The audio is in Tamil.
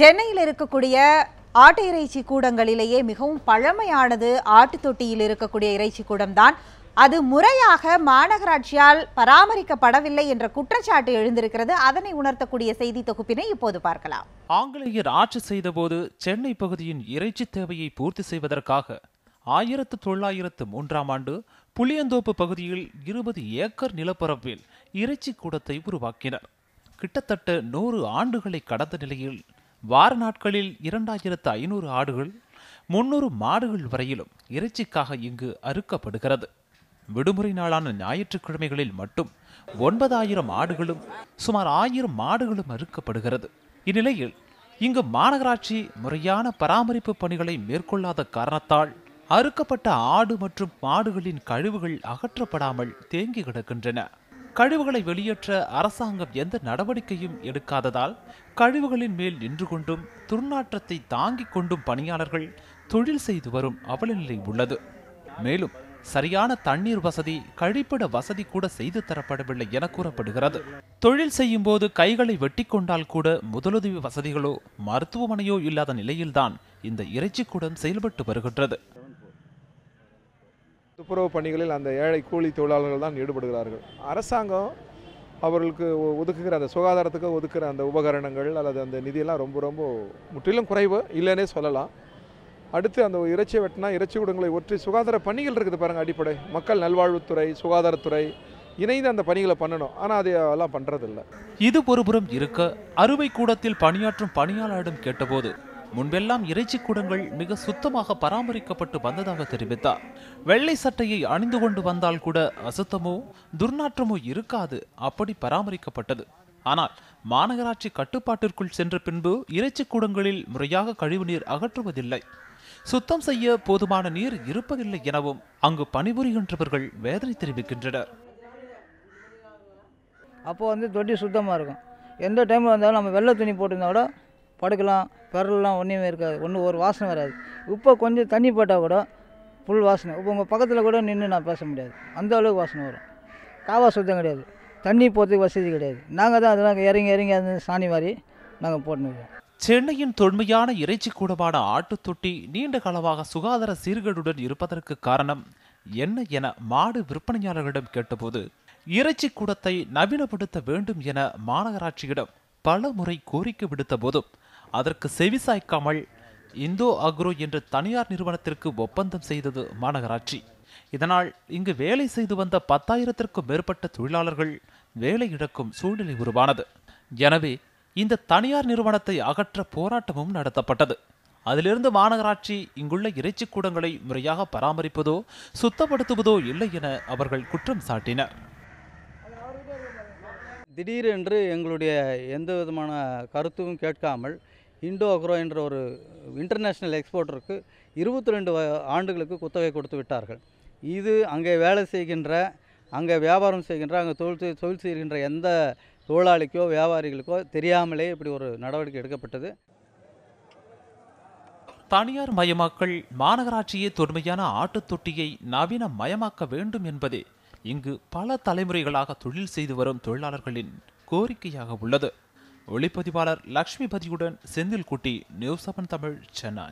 சென்னையில் இருக்கக்கூடிய ஆட்டு இறைச்சி கூடங்களிலேயே மிகவும் பழமையானது ஆட்டு தொட்டியில் இருக்கக்கூடிய இறைச்சி கூடம்தான். அது முறையாக மாநகராட்சியால் பராமரிக்கப்படவில்லை என்ற குற்றச்சாட்டு எழுந்திருக்கிறது. அதனை உணர்த்தக்கூடிய செய்தி தொகுப்பினை இப்போது பார்க்கலாம். ஆங்கிலேயர் ஆட்சி செய்தபோது சென்னை பகுதியின் இறைச்சி தேவையை பூர்த்தி செய்வதற்காக ஆயிரத்து தொள்ளாயிரத்து மூன்றாம் ஆண்டு புளியந்தோப்பு பகுதியில் இருபது ஏக்கர் நிலப்பரப்பில் இறைச்சி கூடத்தை உருவாக்கினர். கிட்டத்தட்ட நூறு ஆண்டுகளை கடந்த நிலையில் வார நாட்களில் இரண்டாயிரத்து ஐநூறு ஆடுகள் முன்னூறு மாடுகள் வரையிலும் இறைச்சிக்காக இங்கு அறுக்கப்படுகிறது. விடுமுறை நாளான ஞாயிற்றுக்கிழமைகளில் மட்டும் ஒன்பதாயிரம் ஆடுகளும் சுமார் ஆயிரம் மாடுகளும் அறுக்கப்படுகிறது. இந்நிலையில் இங்கு மாநகராட்சி முறையான பராமரிப்பு பணிகளை மேற்கொள்ளாத காரணத்தால் அறுக்கப்பட்ட ஆடு மற்றும் மாடுகளின் கழிவுகள் அகற்றப்படாமல் தேங்கி கிடக்கின்றன. கழிவுகளை வெளியேற்ற அரசாங்கம் எந்த நடவடிக்கையும் எடுக்காததால் கழிவுகளின் மேல் நின்று கொண்டும் துர்நாற்றத்தை தாங்கிக் கொண்டும் பணியாளர்கள் தொழில் செய்து வரும் அவலநிலை உள்ளது. மேலும் சரியான தண்ணீர் வசதி கழிப்பிட வசதி கூட செய்து தரப்படவில்லை என கூறப்படுகிறது. தொழில் செய்யும் போது கைகளை வெட்டி கொண்டால் கூட முதலுதவி வசதிகளோ மருத்துவமனையோ இல்லாத நிலையில்தான் இந்த இறைச்சிக்கூடம் செயல்பட்டு வருகின்றது. துப்புரவு பணிகளில் அந்த ஏழை கூலி தொழிலாளர்கள் தான் ஈடுபடுகிறார்கள். அரசாங்கம் அவர்களுக்கு ஒ- ஒதுக்குகிற அந்த சுகாதாரத்துக்கு ஒதுக்குற அந்த உபகரணங்கள் அல்லது அந்த நிதியெல்லாம் ரொம்ப ரொம்ப முற்றிலும் குறைவு இல்லைன்னே சொல்லலாம். அடுத்து அந்த இறைச்சி வெட்டினா இறைச்சி கூடங்களை ஒற்றி சுகாதார பணிகள் இருக்குது பாருங்கள் அடிப்படை. மக்கள் நல்வாழ்வுத்துறை சுகாதாரத்துறை இணைந்து அந்த பணிகளை பண்ணணும். ஆனால் அது எல்லாம் பண்ணுறதில்ல இது ஒருபுறம் இருக்க அறுவை கூடத்தில் பணியாற்றும் பணியாளரிடம் கேட்டபோது முன்பெல்லாம் இறைச்சி கூடங்கள் மிக சுத்தமாக பராமரிக்கப்பட்டு வந்ததாக தெரிவித்தார். வெள்ளை சட்டையை அணிந்து கொண்டு வந்தால் கூட அசுத்தமோ துர்நாற்றமோ இருக்காது. அப்படி பராமரிக்கப்பட்டது. ஆனால் மாநகராட்சி கட்டுப்பாட்டிற்குள் சென்ற பின்பு இறைச்சி கூடங்களில் முறையாக கழிவுநீர் அகற்றுவதில்லை. சுத்தம் செய்ய போதுமான நீர் இருப்பதில்லை எனவும் அங்கு பணிபுரிகின்றவர்கள் வேதனை தெரிவிக்கின்றனர். அப்போ வந்து தொட்டி சுத்தமாக இருக்கும். எந்த டைமில் வந்தாலும் நம்ம வெள்ளை துணி போட்டிருந்தா கூட படுக்கலாம் பெரலாம் ஒன்றுமே இருக்காது. ஒன்றும் ஒரு வாசனை வராது. இப்போ கொஞ்சம் தண்ணி போட்டால் கூட ஃபுல் வாசனை. இப்போ உங்கள் பக்கத்தில் கூட நின்று நான் பேச முடியாது. அந்த அளவுக்கு வாசனை வரும். காவா சுத்தம் கிடையாது. தண்ணி போகிறதுக்கு வசதி கிடையாது. நாங்கள் தான் அதெல்லாம் இறங்கி இறங்கி அந்த சாணி மாதிரி நாங்கள் போட்டுன்னு சென்னையின் தொன்மையான இறைச்சி கூடமான ஆட்டுத்தொட்டி நீண்ட காலமாக சுகாதார சீர்கேடுடன் இருப்பதற்கு காரணம் என்ன என மாடு விற்பனையாளர்களிடம் கேட்டபோது இறைச்சி கூடத்தை நவீனப்படுத்த வேண்டும் என மாநகராட்சியிடம் பல முறை கோரிக்கை விடுத்த போதும் அதற்கு செவிசாய்க்காமல் இந்தோ அக்ரோ என்ற தனியார் நிறுவனத்திற்கு ஒப்பந்தம் செய்தது மாநகராட்சி. இதனால் இங்கு வேலை செய்து வந்த பத்தாயிரத்திற்கும் மேற்பட்ட தொழிலாளர்கள் வேலை இழக்கும் சூழ்நிலை உருவானது. எனவே இந்த தனியார் நிறுவனத்தை அகற்ற போராட்டமும் நடத்தப்பட்டது. அதிலிருந்து மாநகராட்சி இங்குள்ள இறைச்சி கூடங்களை முறையாக பராமரிப்பதோ சுத்தப்படுத்துவதோ இல்லை என அவர்கள் குற்றம் சாட்டினர். திடீரென்று எங்களுடைய எந்த விதமான கருத்தும் கேட்காமல் இண்டோ அக்ரோ என்ற ஒரு இன்டர்நேஷ்னல் எக்ஸ்போர்ட்டருக்கு இருபத்தி ரெண்டு ஆண்டுகளுக்கு குத்தகை கொடுத்து விட்டார்கள். இது அங்கே வேலை செய்கின்ற அங்கே வியாபாரம் செய்கின்ற அங்கே தொழில் செய்- தொழில் செய்கின்ற எந்த தொழிலாளிக்கோ வியாபாரிகளுக்கோ தெரியாமலே இப்படி ஒரு நடவடிக்கை எடுக்கப்பட்டது. தனியார் மயமாக்கல் மாநகராட்சியே தொன்மையான ஆட்டுத் தொட்டியை நவீன மயமாக்க வேண்டும் என்பதே இங்கு பல தலைமுறைகளாக தொழில் செய்து வரும் தொழிலாளர்களின் கோரிக்கையாக உள்ளது. ஒளிப்பதிவாளர் லக்ஷ்மிபதியுடன் செந்தில்குட்டி நியூஸ் செவன் தமிழ் சென்னை.